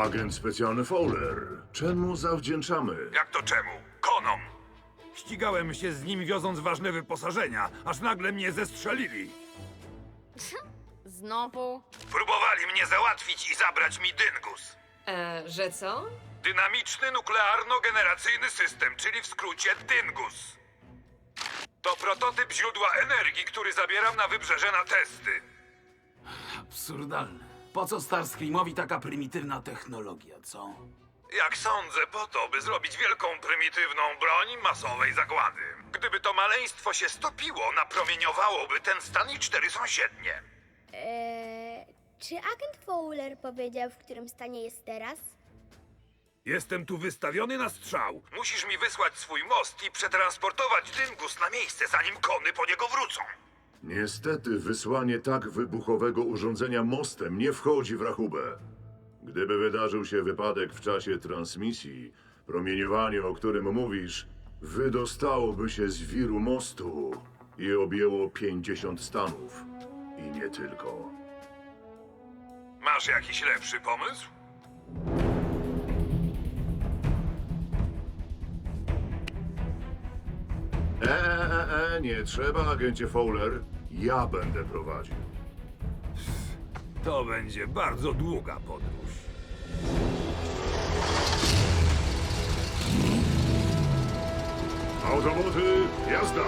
Agent specjalny Fowler. Czemu zawdzięczamy? Jak to czemu? Konom! Ścigałem się z nim wioząc ważne wyposażenia, aż nagle mnie zestrzelili. Znowu? Próbowali mnie załatwić i zabrać mi dyngus. E, że co? Dynamiczny nuklearno-generacyjny system, czyli w skrócie dyngus. To prototyp źródła energii, który zabieram na wybrzeże na testy. Absurdalne. Po co Starscreamowi taka prymitywna technologia, co? Jak sądzę, po to, by zrobić wielką, prymitywną broń masowej zagłady. Gdyby to maleństwo się stopiło, napromieniowałoby ten stan i cztery sąsiednie. Eee, czy agent Fowler powiedział, w którym stanie jest teraz? Jestem tu wystawiony na strzał. Musisz mi wysłać swój most i przetransportować dyngus na miejsce, zanim kony po niego wrócą. Niestety wysłanie tak wybuchowego urządzenia mostem nie wchodzi w rachubę. Gdyby wydarzył się wypadek w czasie transmisji, promieniowanie, o którym mówisz, wydostałoby się z wiru mostu i objęło 50 stanów. I nie tylko. Masz jakiś lepszy pomysł? Nie trzeba, agencie Fowler. Ja będę prowadził. To będzie bardzo długa podróż. Autoboty, jazda!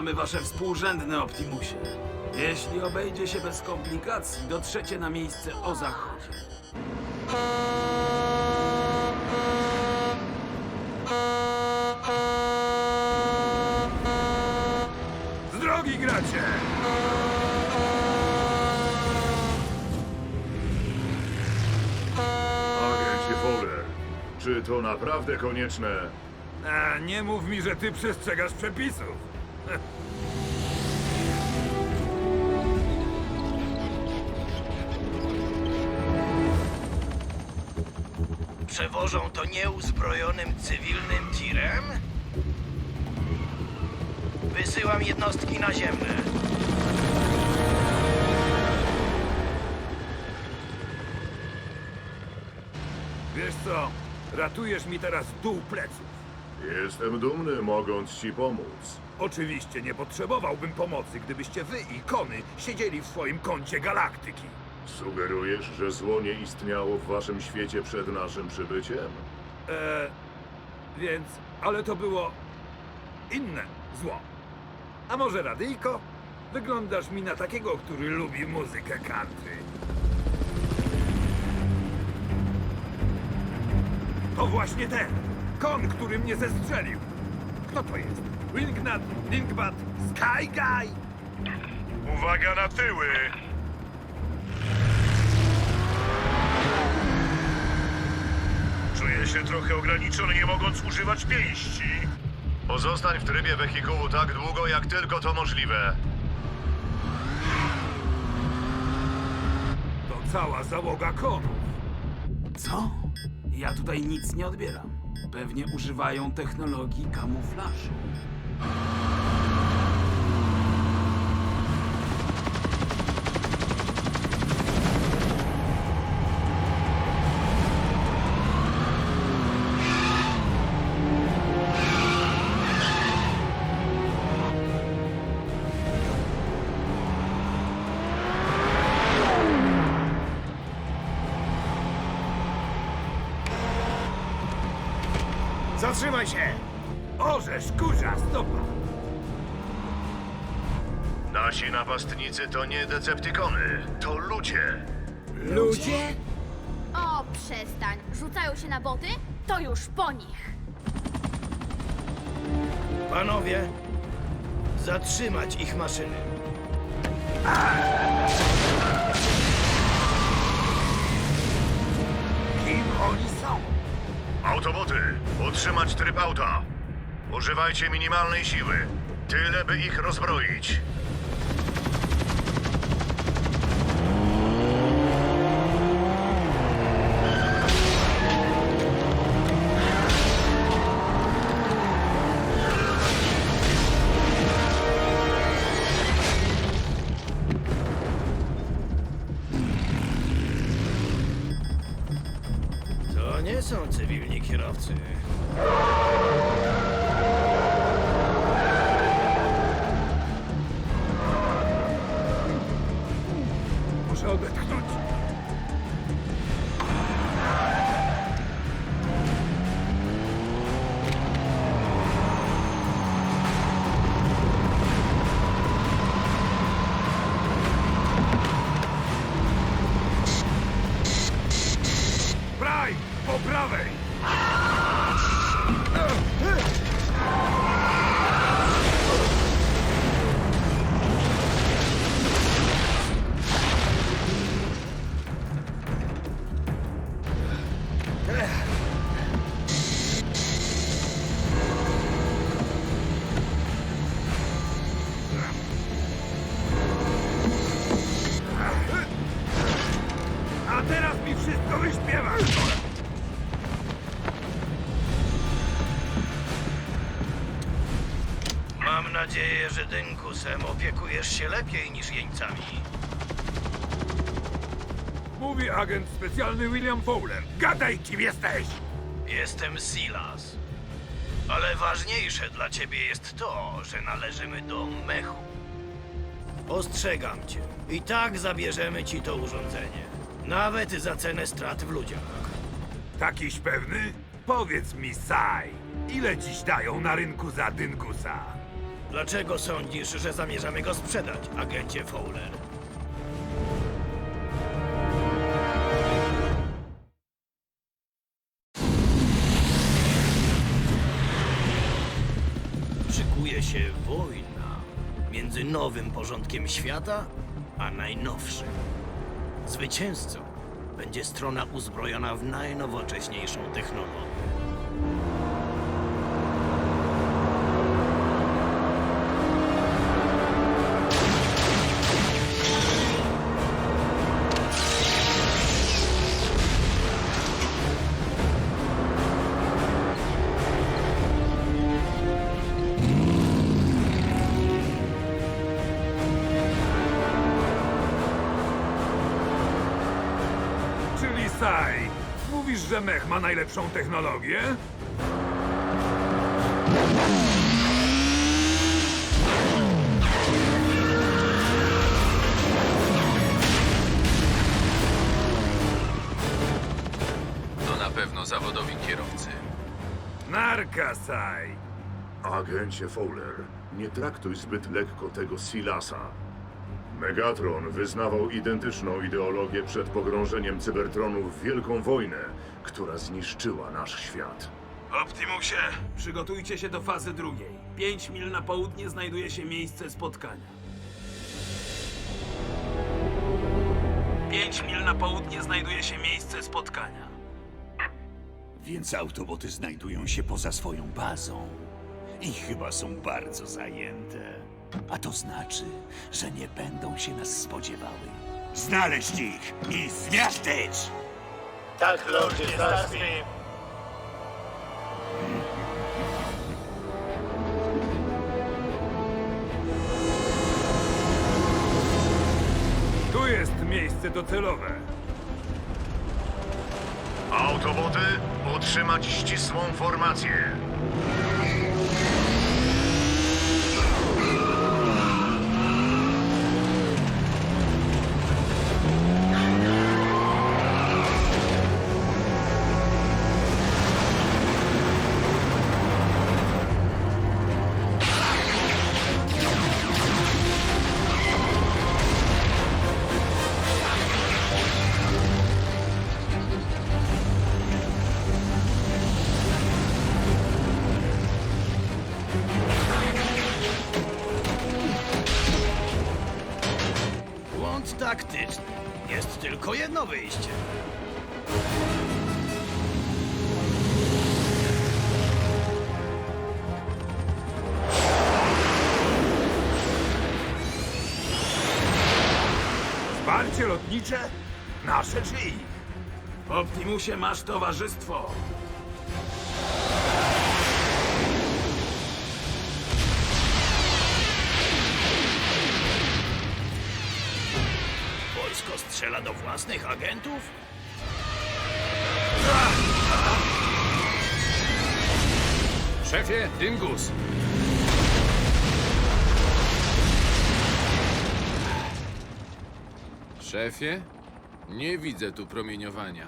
Mamy wasze współrzędne Optimusie. Jeśli obejdzie się bez komplikacji, dotrzecie na miejsce o zachodzie. Z drogi gracie! Agencie Fowler, czy to naprawdę konieczne? A, nie mów mi, że ty przestrzegasz przepisów. Przewożą to nieuzbrojonym cywilnym tirem? Wysyłam jednostki naziemne. Wiesz co? Ratujesz mi teraz dół pleców. Jestem dumny, mogąc ci pomóc. Oczywiście nie potrzebowałbym pomocy, gdybyście wy i kony siedzieli w swoim kącie galaktyki. Sugerujesz, że zło nie istniało w waszym świecie przed naszym przybyciem? Eee, więc, ale to było inne zło. A może radyjko? Wyglądasz mi na takiego, który lubi muzykę country. To właśnie ten! Kon, który mnie zestrzelił! Kto to jest? Wingnut, Linkbat, Sky Guy? Uwaga na tyły! Czuję się trochę ograniczony, nie mogąc używać pięści. Pozostań w trybie wehikułu tak długo, jak tylko to możliwe. To cała załoga konów. Co? Ja tutaj nic nie odbieram. Pewnie używają technologii kamuflażu. Zatrzymaj się! Orzesz, kurza, stopa! Nasi napastnicy to nie deceptikony, to ludzie. Ludzie? O, przestań. Rzucają się na boty? To już po nich. Panowie, zatrzymać ich maszyny. Kim oni są? Autoboty, utrzymać tryb auta. Używajcie minimalnej siły. Tyle, by ich rozbroić. Muszę odetchnąć. Nadzieję, że Dynkusem opiekujesz się lepiej niż jeńcami. Mówi agent specjalny William Fowler. Gadaj, kim jesteś! Jestem Silas. Ale ważniejsze dla ciebie jest to, że należymy do mechu. Ostrzegam cię. I tak zabierzemy ci to urządzenie. Nawet za cenę strat w ludziach. Takiś pewny? Powiedz mi, Sai, ile dziś dają na rynku za dyngusa? Dlaczego sądzisz, że zamierzamy go sprzedać, agencie Fowler? Szykuje się wojna między nowym porządkiem świata a najnowszym. Zwycięzcą będzie strona uzbrojona w najnowocześniejszą technologię. Że mech ma najlepszą technologię? To na pewno zawodowi kierowcy. Narka, Sai. Agencie Fowler, nie traktuj zbyt lekko tego Silasa. Megatron wyznawał identyczną ideologię przed pogrążeniem Cybertronu w wielką wojnę, która zniszczyła nasz świat. Optimusie, przygotujcie się do fazy drugiej. Pięć mil na południe znajduje się miejsce spotkania. Pięć mil na południe znajduje się miejsce spotkania. Więc autoboty znajdują się poza swoją bazą. I chyba są bardzo zajęte. A to znaczy, że nie będą się nas spodziewały. Znaleźć ich i zmiażdżyć! Tak, Lordzie Starscream. Tu jest miejsce docelowe. Autoboty, utrzymać ścisłą formację. Błąd taktyczny. Jest tylko jedno wyjście. Wsparcie lotnicze? Nasze? W Optimusie masz towarzystwo. Strzela do własnych agentów? Szefie, Dingus! Szefie? Nie widzę tu promieniowania.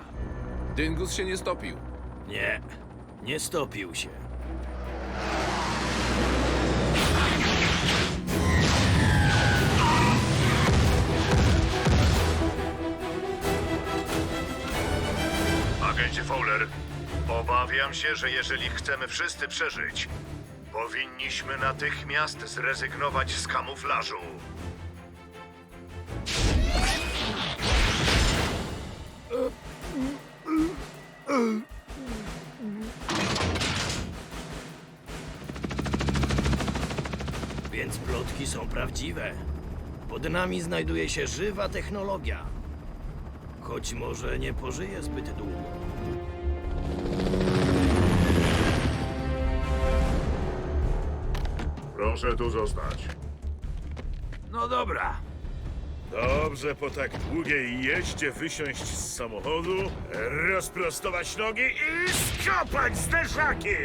Dingus się nie stopił. Nie, nie stopił się. Agencie Fowler, obawiam się, że jeżeli chcemy wszyscy przeżyć, powinniśmy natychmiast zrezygnować z kamuflażu. Więc plotki są prawdziwe. Pod nami znajduje się żywa technologia. Choć może nie pożyje zbyt długo. Proszę tu zostać. No dobra. Dobrze, po tak długiej jeździe wysiąść z samochodu, rozprostować nogi i skopać zderzaki!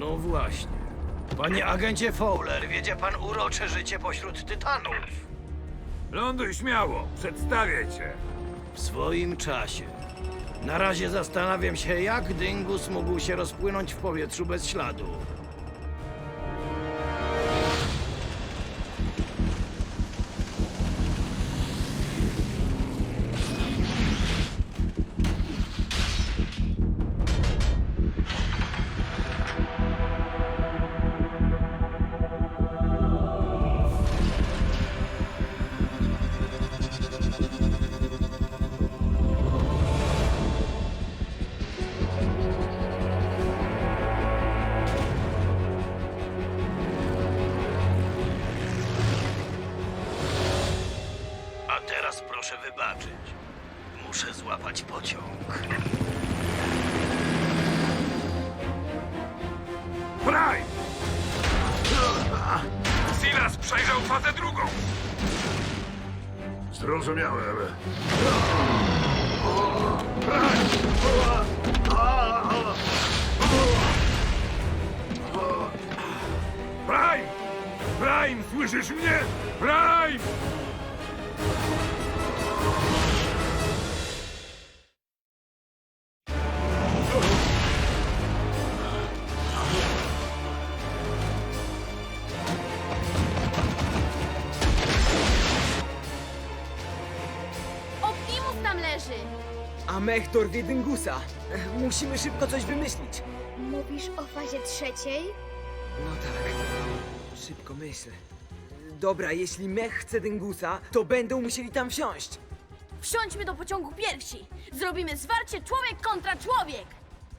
No właśnie. Panie agencie Fowler, wiedzie pan urocze życie pośród tytanów. Ląduj śmiało, przedstawię cię. W swoim czasie. Na razie zastanawiam się, jak Dingus mógł się rozpłynąć w powietrzu bez śladu. Przejrzał fazę drugą. Zrozumiałem. Prime! Prime, słyszysz mnie? Prime! A mech dorwie Dyngusa. Musimy szybko coś wymyślić. Mówisz o fazie trzeciej? No tak. Szybko myślę. Dobra, jeśli mech chce Dyngusa, to będą musieli tam wsiąść. Wsiądźmy do pociągu pierwsi! Zrobimy zwarcie człowiek kontra człowiek!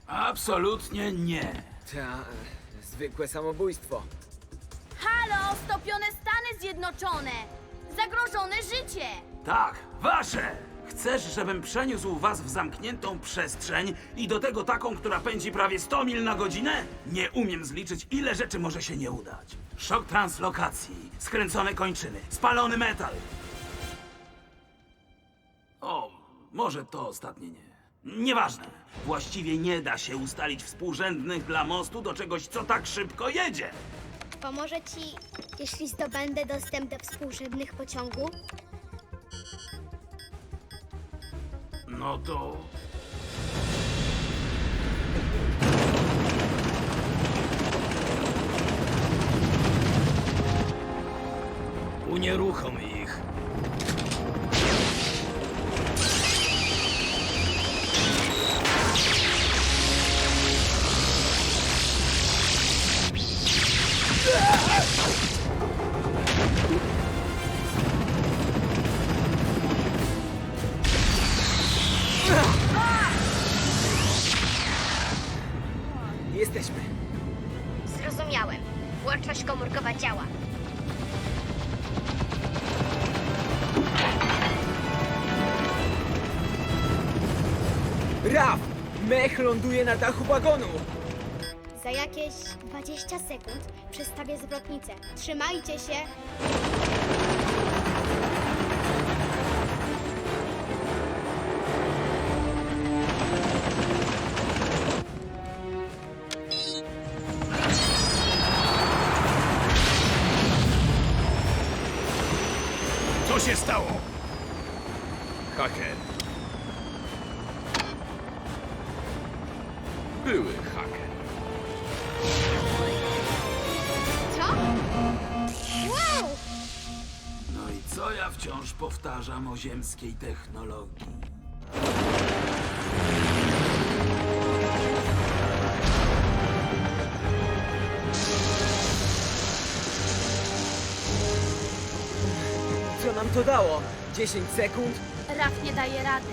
Absolutnie nie. Ta, e, zwykłe samobójstwo. Halo, stopione Stany Zjednoczone! Zagrożone życie! Tak, wasze! Chcesz, żebym przeniósł was w zamkniętą przestrzeń i do tego taką, która pędzi prawie 100 mil na godzinę? Nie umiem zliczyć, ile rzeczy może się nie udać. Szok translokacji, skręcone kończyny, spalony metal. O, może to ostatnie nie. Nieważne. Właściwie nie da się ustalić współrzędnych dla mostu do czegoś, co tak szybko jedzie. Pomoże ci, jeśli zdobędę dostęp do współrzędnych pociągów? No to... Unieruchom ich. Ląduje na dachu wagonu! Za jakieś 20 sekund przestawię zwrotnicę. Trzymajcie się! Co się stało? Haker. Były haker. Co? Wow! No i co ja wciąż powtarzam o ziemskiej technologii? Co nam to dało? 10 sekund? Raf nie daje rady.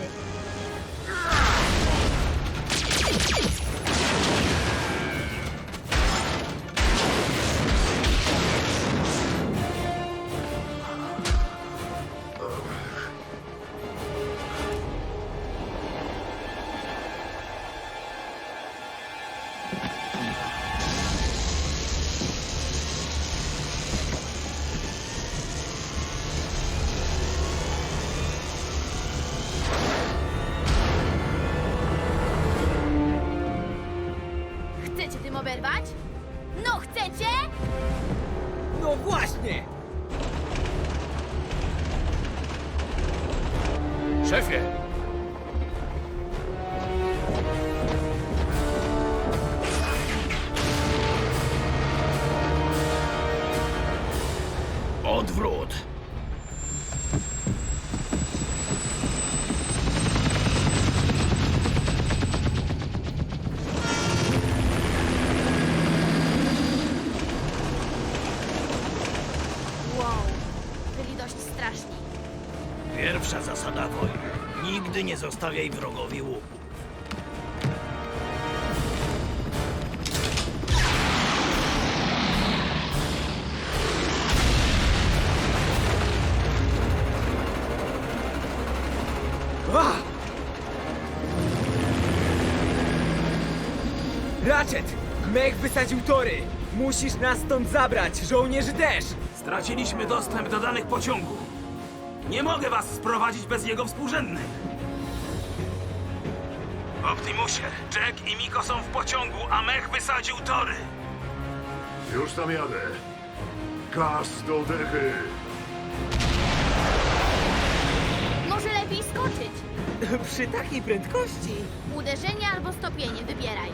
Nigdy nie zostawiaj wrogowi łuku. Ah! Ratchet! Mech wysadził tory! Musisz nas stąd zabrać, żołnierzy też! Straciliśmy dostęp do danych pociągu. Nie mogę was sprowadzić bez jego współrzędnych. Optimusie, Jack i Miko są w pociągu, a mech wysadził tory. Już tam jadę. Kas do dechy. Może lepiej skoczyć. Przy takiej prędkości! Uderzenie albo stopienie, wybieraj.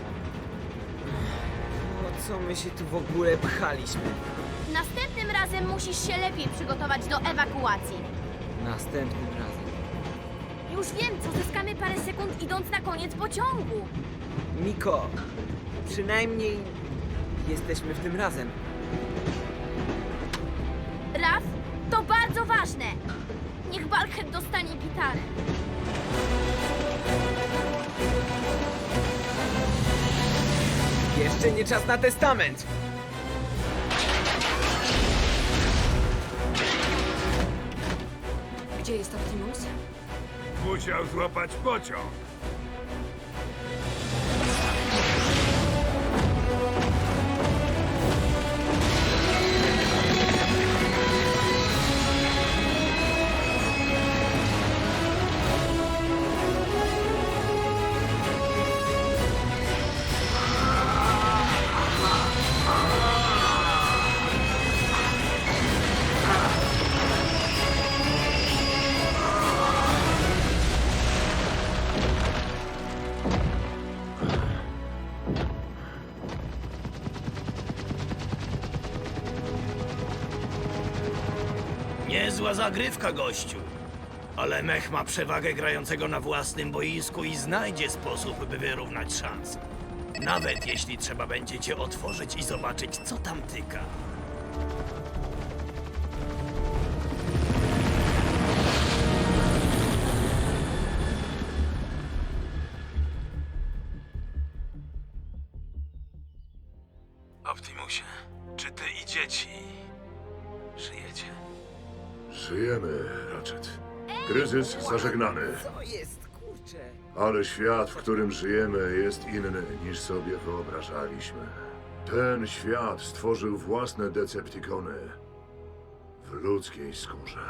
O co my się tu w ogóle pchaliśmy? Następnym razem musisz się lepiej przygotować do ewakuacji. Następnym. Już wiem, co zyskamy parę sekund idąc na koniec pociągu. Miko, przynajmniej jesteśmy w tym razem. Raf, to bardzo ważne. Niech Balkhead dostanie gitarę. Jeszcze nie czas na testament! Gdzie jest Optimus? Musiał złapać pociąg. Niezła zagrywka, gościu. Ale mech ma przewagę grającego na własnym boisku i znajdzie sposób, by wyrównać szanse. Nawet jeśli trzeba będzie cię otworzyć i zobaczyć, co tam tyka. Kryzys zażegnany. Co jest, kurczę? Ale świat, w którym żyjemy, jest inny niż sobie wyobrażaliśmy. Ten świat stworzył własne Decepticony w ludzkiej skórze.